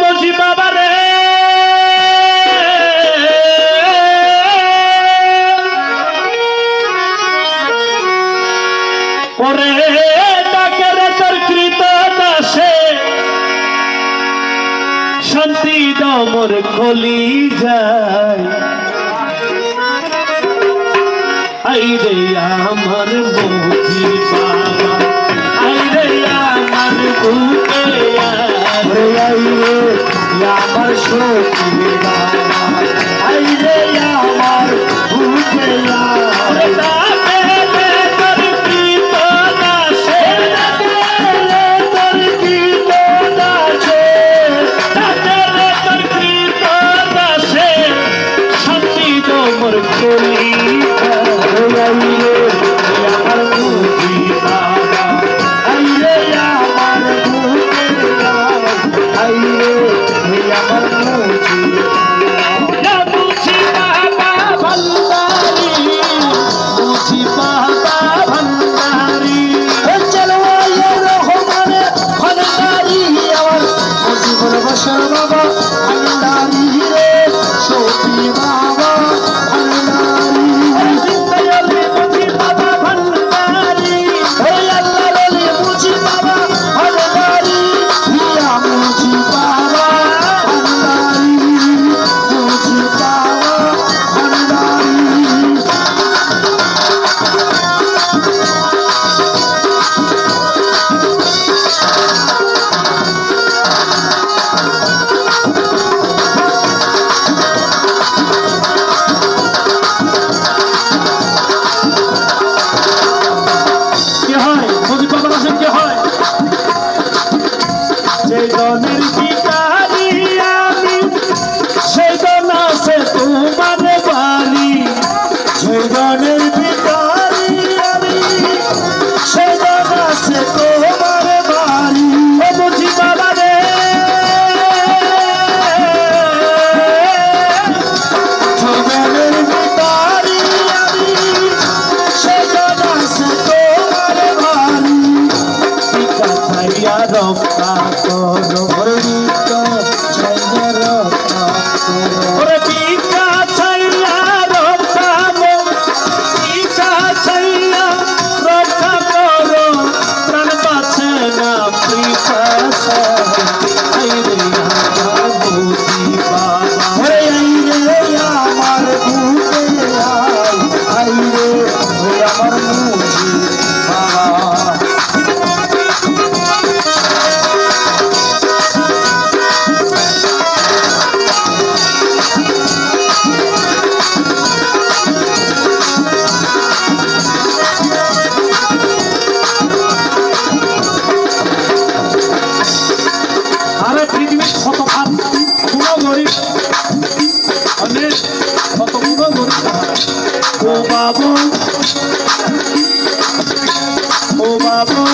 মুজি বাবা রে। করে তাকে রে তোর কৃত দাসে শান্তি দমর খলি যায়। আইরে আমার মুজি বাবা বাবু। ও বাবু।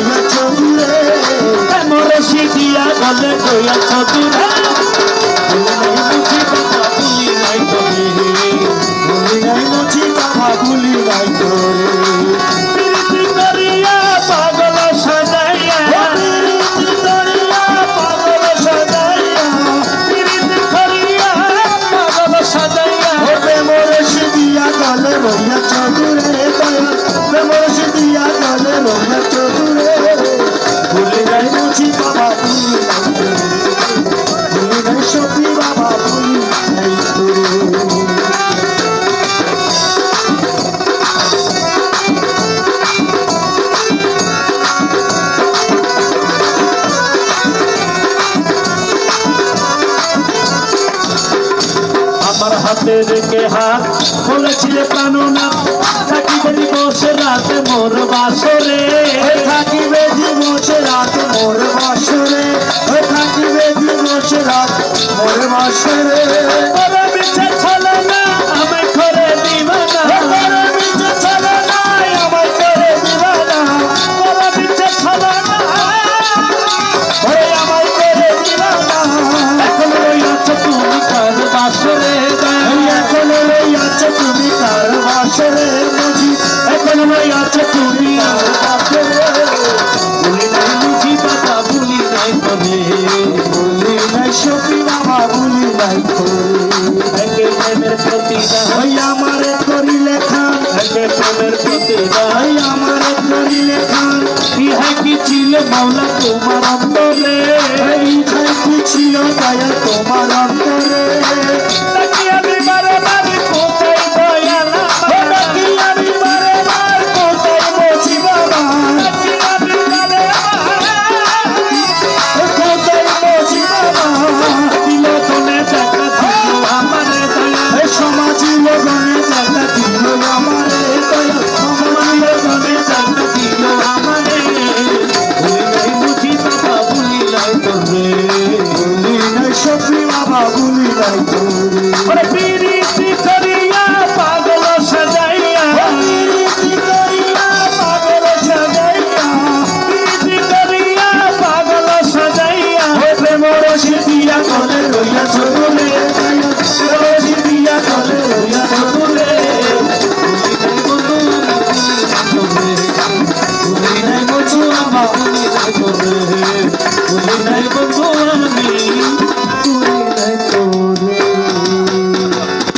কইয়া চতুরে মোরে শিখিয়া বলে কইয়া চতুরে হাতের কে হাত বলেছিলে প্রাণ না থাকিবে বসে রাতে মোর বাসে। Maula.